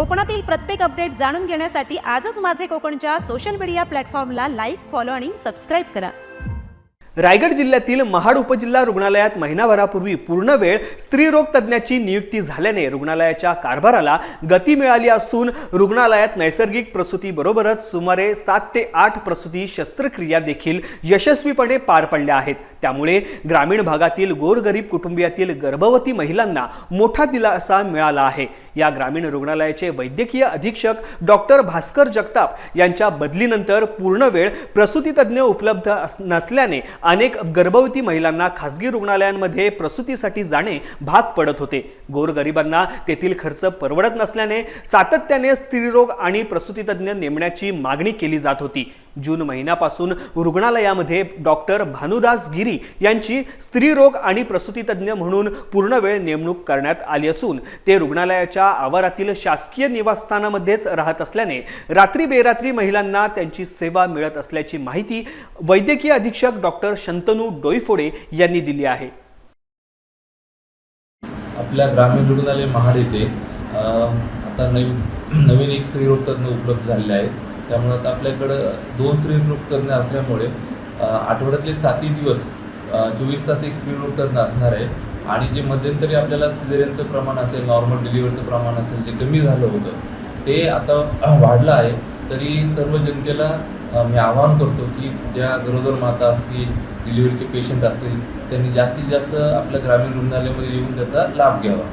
कोकणातील प्रत्येक अपडेट जाणून घेण्यासाठी आजच माझे कोकणच्या सोशल मीडिया प्लॅटफॉर्मला लाईक फॉलो आणि सबस्क्राईब करा. रायगड जिल्ह्यातील महाड उपजिल्हा रुग्णालयात महिनाभरापूर्वी पूर्ण वेळ स्त्रीरोग तज्ज्ञाची नियुक्ती झाल्याने रुग्णालयाच्या कारभाराला गती मिळाली असून रुग्णालयात नैसर्गिक प्रसूतीबरोबरच सुमारे सात ते आठ प्रसूती शस्त्रक्रिया देखील यशस्वीपणे पार पडल्या आहेत. त्यामुळे ग्रामीण भागातील गोरगरीब कुटुंबियातील गर्भवती महिलांना मोठा दिलासा मिळाला आहे. या ग्रामीण रुग्णालयाचे वैद्यकीय अधीक्षक डॉक्टर भास्कर जगताप यांच्या बदलीनंतर पूर्ण वेळ प्रसूतीतज्ञ उपलब्ध अस- नसल्याने अनेक गर्भवती महिलांना खासगी रुग्णालयांमध्ये प्रसूतीसाठी जाणे भाग पडत होते. गोरगरिबांना तेथील खर्च परवडत नसल्याने सातत्याने स्त्रीरोग आणि प्रसूतीतज्ञ नेमण्याची मागणी केली जात होती. जून महिन्यापासून रुग्णालयामध्ये डॉक्टर भानुदास गिरी यांची स्त्रीरोग आणि प्रसूतीतज्ञ म्हणून पूर्ण वेळ नेमणूक करण्यात आली असून ते रुग्णालयाच्या आवारातील शासकीय निवासस्थानामध्येच राहत असल्याने रात्री बेरात्री महिलांना त्यांची सेवा मिळत असल्याची माहिती वैद्यकीय अधीक्षक डॉक्टर शंतनू डोईफोडे यांनी दिली आहे. आपल्या ग्रामीण रुग्णालय महाड येथे आता नवीन नवीन एक स्त्रीरोग तज्ज्ञ उपलब्ध झालेले आहेत. त्यामुळे आता आपल्याकडं दोन स्त्रीरोग तज्ज्ञ असल्यामुळे आठवड्यातले सातही दिवस चोवीस तास एक स्त्रीरोग तज्ज्ञ असणार आहे. आणि जे मध्यंतरी आपल्याला सिझेरियनचं प्रमाण असेल नॉर्मल डिलिव्हरीचं प्रमाण असेल जे कमी झालं होतं ते आता वाढलं आहे. तरी सर्व जनतेला मी आवाहन करतो की ज्या गरोदर माता असतील डिलिव्हरीचे पेशंट असतील त्यांनी जास्तीत जास्त आपल्या ग्रामीण रुग्णालयामध्ये येऊन त्याचा लाभ घ्यावा.